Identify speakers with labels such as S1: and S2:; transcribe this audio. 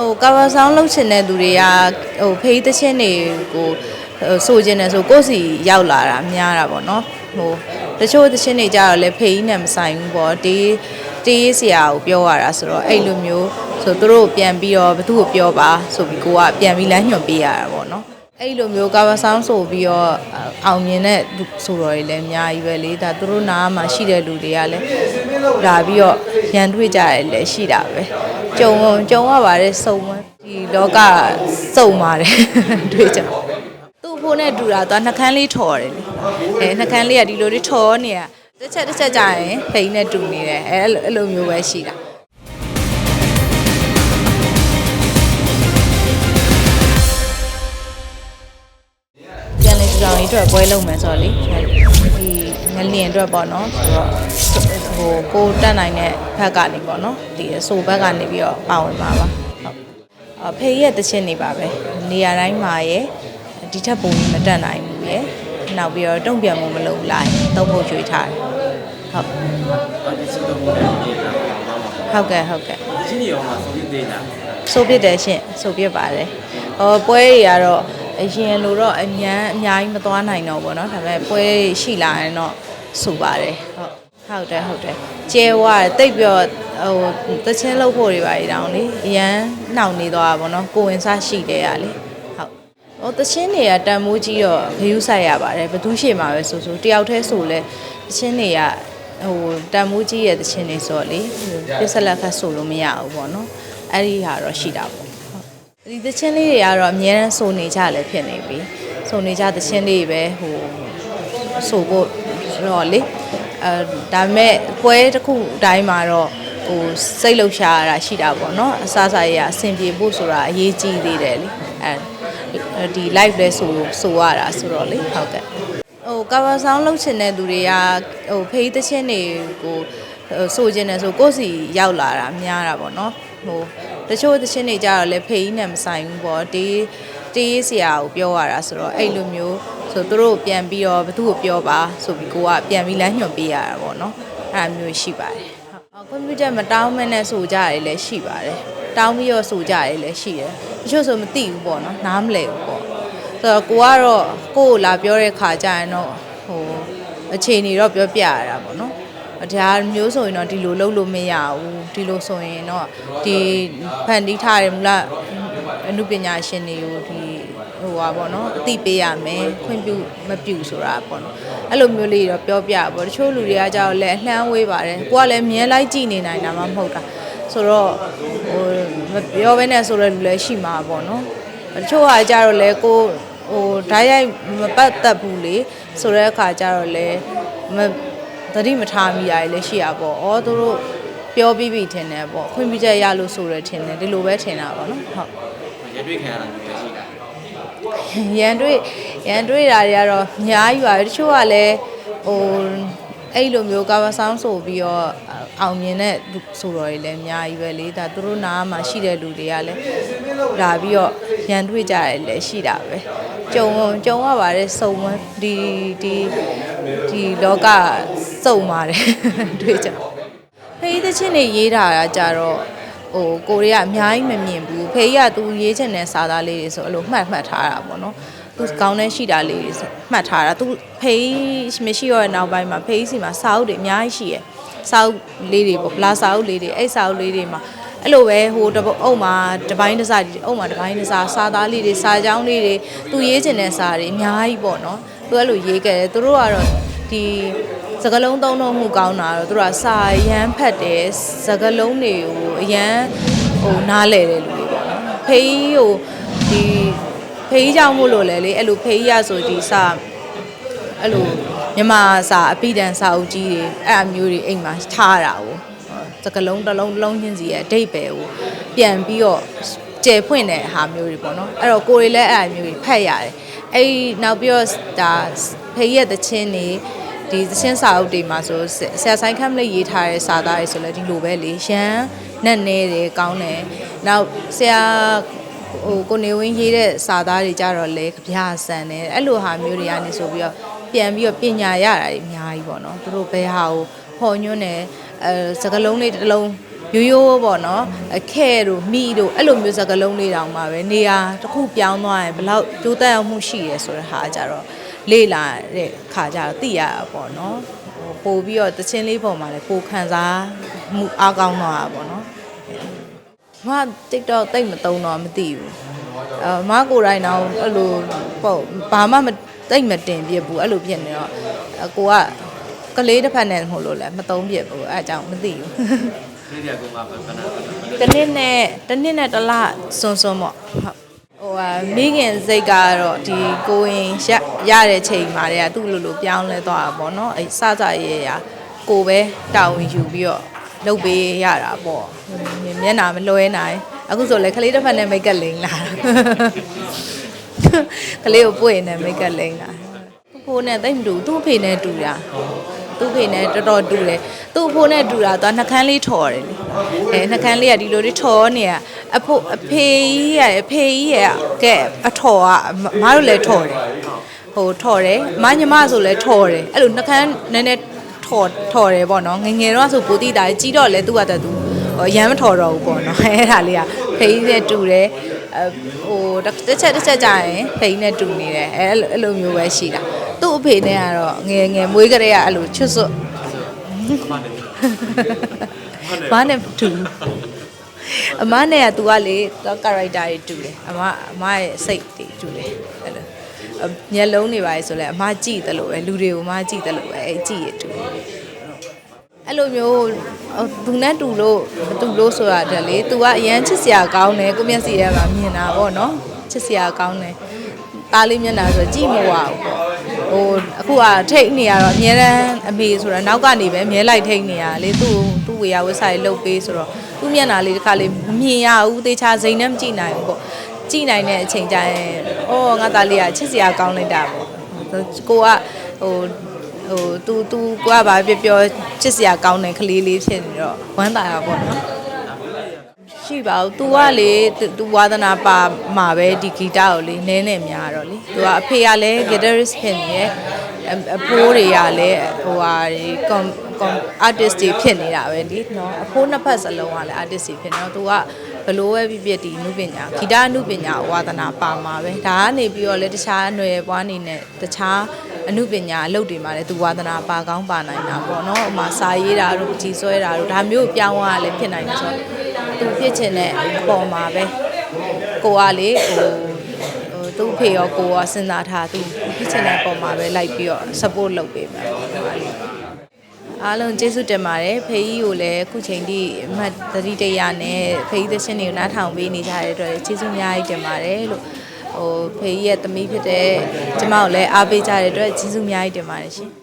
S1: ဟိုကာဗာဆောင်းလုပ်ချင်တဲ့သူတွေကဟိုဖေးသချင်းတွေကိုဟိုဆိုချင်တယ်ဆိုကိုယ့်စီရောက်လာတာများတာပေါ့နော်ဟိုတချို့သချင်းတွေကြတော့လေဖေးနဲ့မဆိုင်ဘူးပေါ့တေးတေးဆရာကိုပြောရတာဆိုတော့အဲ့လိုမျိုးဆိုသူတို့ပြန်ပြီးတော့ဘသူ့ကိုပြောပါဆိုပြီးကိုကပြန်ပြီးလမ်းညွှန်ပေးရတာပေါ့နော်အဲ့လိုမျိုးကာဗာဆောင်းဆိုပြီးတော့အောင်မြင်တဲ့လူဆိုတော်တွေလည်းအများကြီးပဲလေဒါသူတို့နားမှာရှိတဲ့လူတွေကလည်းလာပြီးတော့ရန်တွေ့ကြတယ်လည်းရှိတာပဲ ကြုံကြုံရပါတယ်စုံမဒီလောကစုံပါတယ်တွေ့ကြသူ့ဖို့နဲ့တူတာသူကနှကန်းလေးထော်တယ်လေအဲနှကန်းလေးကဒီလိုလေးထော်နေတာတစ်ချက်တစ်ချက်ကြာရင်ဖိနဲ့တူနေတယ်အဲအဲ့လိုအဲ့လိုမျိုးပဲရှိတာပြန်လေကြောင်ကြီးအတွက်ပွဲလုပ်မယ်ဆိုတော့လေဒီငလျင်အတွက်ပေါ့နော်ဆိုတော့ ဟိုကိုတက်နိုင်တဲ့ဘက်ကနေပေါ့နော်ဒီအဆိုဘက်ကနေပြီးတော့ပါဝင်ပါပါဟုတ်အဖေရဲ့တခြင်းနေပါပဲနေရာတိုင်းမှာရဲ့ဒီထက်ပုံကြီးမတက်နိုင်ဘူးရဲ့နောက်ပြီးတော့တုံ့ပြန်မှုမလုပ်လိုက်သုံးဖို့ကြွေးထားတယ်ဟုတ်
S2: အော်ဒီစီတော့ဘယ်လိုလဲတော့မှာ
S1: ဟုတ်ကဲ့ဟုတ်ကဲ့
S2: ရှင်းနေအောင်မှာဆိုပြီးသေးတာ
S1: ဆိုပြစ်တယ်ရှင်ဆိုပြစ်ပါတယ်ဟောပွဲတွေကတော့အရင်လိုတော့အញ្ញမ်းအများကြီးမသွားနိုင်တော့ဘောเนาะဒါပေမဲ့ပွဲတွေရှိလာရင်တော့ဆိုပါတယ်ဟုတ် ဟုတ်တယ်ဟုတ်တယ်ကျဲဝါတိတ်ပြောဟိုတချင်းလောက်ဖို့တွေပါရတောင်းလေအရန်နှောင်နေတော့ပါဘောနော်ကိုဝင်စားရှိတယ်ရလေဟုတ်ဟိုတချင်းတွေကတန်မိုးကြီးတော့ဂယူးဆိုင်ရပါတယ်ဘသူရှိမှာပဲဆိုဆိုတယောက်တည်းဆိုလဲတချင်းတွေကဟိုတန်မိုးကြီးရဲ့တချင်းတွေဆိုတော့လေပစ္စလက်ခတ်ဆိုလို့မရဘူးပေါ့နော်အဲ့ဒီဟာတော့ရှိတာပေါ့ဒီသချင်းလေးတွေကတော့အများန်းစုံနေကြလည်းဖြစ်နေပြီစုံနေကြသချင်းလေးပဲဟိုဆိုဖို့တော့လေ အဲဒါပေမဲ့ပွဲတစ်ခုတိုင်းမှာတော့ဟိုစိတ်လှုပ်ရှားရတာရှိတာပေါ့နော်အစားအစာရအဆင်ပြေဖို့ဆိုတာအရေးကြီးသေးတယ်လေအဲဒီ live လဲဆိုဆိုရတာဆိုတော့လေဟုတ်ကဲ့ဟိုကာဗာဆောင်းလုပ်ချင်တဲ့သူတွေကဟိုဖေးသချင်းတွေကိုဟိုဆိုချင်တယ်ဆိုကိုယ့်စီရောက်လာတာများတာပေါ့နော်ဟိုတချို့သချင်းတွေကြတော့လေဖေးနဲ့မဆိုင်ဘူးပေါ့ တေးတေးဆရာကိုပြောရတာဆိုတော့အဲ့လိုမျိုးဆိုသူတို့ပြန်ပြီးတော့ဘသူ့ကိုပြောပါဆိုပြီးကိုကပြန်ပြီးလမ်းညွှန်ပေးရတာပေါ့နော်အဲ့လိုမျိုးရှိပါတယ်ဟုတ်ကွန်ပျူတာမတောင်းမနဲ့ဆိုကြရတယ်လည်းရှိပါတယ်တောင်းပြီးတော့ဆိုကြရတယ်လည်းရှိတယ်တချို့ဆိုမသိဘူးပေါ့နော်နားမလည်ဘူးပေါ့ဆိုတော့ကိုကတော့ကိုကိုလာပြောတဲ့ခါကျရင်တော့ဟိုအခြေအနေတော့ပြောပြရတာပေါ့နော်ဒါမျိုးဆိုရင်တော့ဒီလိုလုပ်လို့မရဘူးဒီလိုဆိုရင်တော့ဒီဖန်တီးထားတယ်မလားအမှုပညာရှင်တွေကိုဒီ ဟိုပါပေါ့နော်အသိပေးရမယ်ခွင့်ပြုမပြုဆိုတာပေါ့နော်အဲ့လိုမျိုးလေးတော့ပြောပြပါပေါ့တချို့လူတွေကကြောက်လဲအလှမ်းဝေးပါတယ်ကိုကလည်းမြဲလိုက်ကြည့်နေနိုင်တာမှမဟုတ်တာဆိုတော့ဟိုမပြောဘဲနဲ့ဆိုတဲ့လူလည်းရှိမှာပေါ့နော်တချို့ဟာကြတော့လဲကိုဟိုဓာတ်ရိုက်မပတ်သက်ဘူးလေဆိုတဲ့အခါကျတော့လဲမသတိမထားမိရလည်းရှိရပေါ့။အော်သူတို့ပြောပြီးပြီထင်တယ်ပေါ့။ခွင့်ပြုချက်ရလို့ဆိုရထင်တယ်ဒီလိုပဲထင်တာပေါ့နော်။ဟုတ်
S2: ရတွေ့ခံရတာမျိုး ရှိတာ
S1: ရန်တွေ့ရန်တွေ့တာတွေကတော့အများကြီးပါပဲတချို့ကလည်းဟိုအဲ့လိုမျိုးကာဗာဆောင်းဆိုပြီးတော့အောင်မြင်တဲ့လူဆိုတော်တွေလည်းအများကြီးပဲလေဒါသူတို့နားမှာရှိတဲ့လူတွေကလည်းလာပြီးတော့ရန်တွေ့ကြတယ်လည်းရှိတာပဲကြုံကြုံရပါတယ်စုံမဒီဒီဒီလောကစုံပါတယ်တွေ့ကြဖေးသချင်းတွေရေးတာကကြတော့ ဟိုကိုရီးယားအများကြီးမမြင်ဘူးဖေးကသူရေးချင်တဲ့စာသားလေးတွေဆိုအဲ့လိုမှတ်မှတ်ထားတာပေါ့နော်သူကောင်းတဲ့ရှိတာလေးတွေဆိုမှတ်ထားတာသူဖေးမရှိတော့တဲ့နောက်ပိုင်းမှာဖေးစီမှာစာအုပ်တွေအများကြီးရှိရယ်စာအုပ်လေးတွေပေါ့ဗလာစာအုပ်လေးတွေအဲ့စာအုပ်လေးတွေမှာအဲ့လိုပဲဟိုတပုတ်အုပ်မှာတပိုင်းတစ်စားအုပ်မှာတပိုင်းတစ်စားစာသားလေးတွေစာကြောင်းလေးတွေသူရေးချင်တဲ့စာတွေအများကြီးပေါ့နော်သူအဲ့လိုရေးခဲ့တယ်သူတို့ကတော့ဒီ စကလုံးသုံးတော့မှုကောင်းတာတော့သူတို့ကစာရမ်းဖတ်တယ်စကလုံးတွေကိုအရန်ဟိုနားလဲတယ်လူတွေပေါ့နော်ဖေးဟိုဒီဖေးကြောင့်မို့လို့လေလေအဲ့လိုဖေးရဆိုဒီစာအဲ့လိုမြန်မာစာအပိဒံစာအုပ်ကြီးတွေအဲ့အမျိုးတွေအိမ်မှာထားတာကိုစကလုံးတစ်လုံးတစ်လုံးချင်းစီရဲ့အဓိပ္ပာယ်ကိုပြန်ပြီးတော့ကျယ်ဖွင့်တဲ့ဟာမျိုးတွေပေါ့နော်အဲ့တော့ကိုယ်တွေလည်းအဲ့အမျိုးတွေဖတ်ရတယ်အဲ့နောက်ပြီးတော့ဒါဖေးရဲ့တခြင်းတွေ ဒီသချင်းစာအုပ်တွေမှာဆိုဆရာဆိုင်ခမ်းမလေးရေးထားတဲ့စာသားတွေဆိုလည်းဒီလိုပဲလေရန်နဲ့နေတယ်ကောင်းတယ်နောက်ဆရာဟိုကိုနေဝင်းရေးတဲ့စာသားတွေကြတော့လေကြပြဆန်တယ်အဲ့လိုဟာမျိုးတွေကနေဆိုပြီးတော့ပြန်ပြီးတော့ပညာရတာတွေအများကြီးပေါ့နော်သူတို့ဘယ်ဟာကိုဟော်ညွှန်းတယ်အဲစကလုံးလေးတစ်လုံးရိုးရိုးပေါ့နော်အခဲတို့မိတို့အဲ့လိုမျိုးစကားလုံးလေးတောင်မှပဲနေရာတစ်ခုပြောင်းသွားရင်ဘယ်လောက်ကြိုးတက်အောင်မှုရှိရဲဆိုတဲ့ဟာကြတော့ လေ့လာတဲ့ခါကျတော့သိရတာပေါ့နော်ဟိုပို့ပြီးတော့တချင်းလေးပုံမှာလည်းပိုခံစားမှုအားကောင်းသွားတာပေါ့နော်မ TikTok တိတ်မတုံးတော့မသိဘူးအမကိုယ်တိုင်တော့အဲ့လိုပေါ့ဘာမှမတိတ်မတင်ပြဘူးအဲ့လိုဖြစ်နေတော့အကိုကကလေးတစ်ဖက်နဲ့မဟုတ်လို့လဲမတုံးပြဘူးအဲ့အကြောင်းမသိဘူး
S2: ဒီကကောင်ကဘယ်ကနာ
S1: တနစ်နဲ့တနစ်နဲ့တစ်လစွန်စွန်ပေါ့ဟုတ် ဟိုဟာမိခင်စိတ်ကတော့ဒီကိုရင်ရရတဲ့ချိန်မှာတည်းကသူ့လိုလိုပြောင်းလဲသွားတာပေါ့နော်အဲစစရဲရကိုပဲတာဝန်ယူပြီးတော့လုပ်ပေးရတာပေါ့မျက်နှာမလွဲနိုင်အခုဆိုလဲခလေးတစ်ဖက်နဲ့မိတ်ကပ်လိမ့်လာကလေးကိုပွင့်နေမိတ်ကပ်လိမ့်လာသူ့ဖိုးနဲ့တိတ်မတူသူ့အဖေနဲ့တူတာ သူ့အဖေနဲ့တော်တော်တူတယ်သူ့အဖိုးနဲ့တူတာသူကနှကန်းလေးထော်တယ်လေအဲနှကန်းလေးကဒီလိုလေးထော်နေရအဖို့အဖေကြီးရအဖေကြီးရကဲအထော်ကမမတို့လည်းထော်တယ်ဟိုထော်တယ်မညီမဆိုလည်းထော်တယ်အဲ့လိုနှကန်းနည်းနည်းထော်ထော်တယ်ပေါ့နော်ငယ်ငယ်တော့ဆိုပိုတိတာကြီးတော့လဲသူကတည်းကသူဟိုရမ်းမထော်တော့ဘူးပေါ့နော်အဲ့ဒါလေးကဖေကြီးနဲ့တူတယ်အဟိုတစ်ချက်တစ်ချက်ကြာရင်ဖေကြီးနဲ့တူနေတယ်အဲ့လိုအဲ့လိုမျိုးပဲရှိတာ သူ့အဖေနဲ့ကတော့ငယ်ငယ်မွေးကလေးကအဲ့လိုချွတ်စွတ်ဘာနဲ့တူအမနဲ့က तू ကလေသူက character တွေတူတယ်အမအမရဲ့စိတ်တွေတူတယ်အဲ့လိုအမျက်လုံးတွေပါလေဆိုလဲအမကြည့်တယ်လို့ပဲလူတွေကိုအမကြည့်တယ်လို့ပဲအဲ့ကြည့်ရတူတယ်အဲ့လိုမျိုးဟိုသူနဲ့တူလို့မတူလို့ဆိုတာတက်လေ तू ကအရန်ချစ်စရာကောင်းတယ်ကိုမျက်စိထဲမှာမြင်တာပေါ့နော်ချစ်စရာကောင်းတယ်သားလေးမျက်နှာဆိုကြည့်မဝဘူးပေါ့ ဟိုအခုကထိတ်နေရတော့အများတန်းအမေဆိုတာနောက်ကနေပဲမြဲလိုက်ထိတ်နေရလေသူ့သူ့ဝေယဝဆာလေးလှုပ်ပေးဆိုတော့သူ့မျက်နှာလေးတစ်ခါလေးမမြင်ရဘူးသေချာစိန်နဲ့မကြည့်နိုင်ဘူးပေါ့ကြည့်နိုင်တဲ့အချိန်ကျရင်အော်ငါသားလေးကချစ်စရာကောင်းလိုက်တာပေါ့ကိုကဟိုဟို तू तू ကိုကဘာပြောပြောချစ်စရာကောင်းတဲ့ကလေးလေးဖြစ်နေတော့ဝမ်းသာတာပေါ့နော် ရှိပါဘူး तू ကလေ तू ဝါသနာပါမှာပဲဒီဂီတကိုလေနည်းနည်းများတော့လေ तू ကအဖေကလည်း guitarist ဖြစ်နေရဲ့အအဖိုးတွေကလည်းဟိုဟာဒီ com com artist တွေဖြစ်နေတာပဲလေနော်အဖိုးနှစ်ဖက်စလုံးကလည်း artist တွေဖြစ်နေတော့ तू ကဘလို့ပဲဖြစ်ဖြစ်ဒီနုပညာဂီတနုပညာဝါသနာပါမှာပဲဒါကနေပြီးတော့လေတခြားຫນွယ်ပွားနေနဲ့တခြားအနုပညာအလုပ်တွေမှာလည်းသူဝါသနာပါကောင်းပါနိုင်တာပေါ့နော်ဥပမာစာရေးတာတို့ကြီးဆွဲတာတို့ဒါမျိုးပြောင်းသွားလည်းဖြစ်နိုင်တယ်ဆိုတော့ သူဖြစ်ချင်တဲ့အပေါ်မှာပဲကိုကလေဟိုဟိုသူ့ဖေရောကိုကစဉ်းစားထားသူဖြစ်ချင်တဲ့အပေါ်မှာပဲလိုက်ပြီးတော့ support လုပ်ပေးမှာပေါ့နော်အဲ့လိုအားလုံးကျေးဇူးတင်ပါတယ်ဖေကြီးကိုလည်းအခုချိန်ထိအမှတ်သတိတရနဲ့ဖေကြီးသရှင်တွေကိုနားထောင်ပေးနေကြတဲ့အတွက်ကျေးဇူးအများကြီးတင်ပါတယ်လို့ဟိုဖေကြီးရဲ့သမီးဖြစ်တဲ့ကျမကိုလည်းအားပေးကြတဲ့အတွက်ကျေးဇူးအများကြီးတင်ပါတယ်ရှင်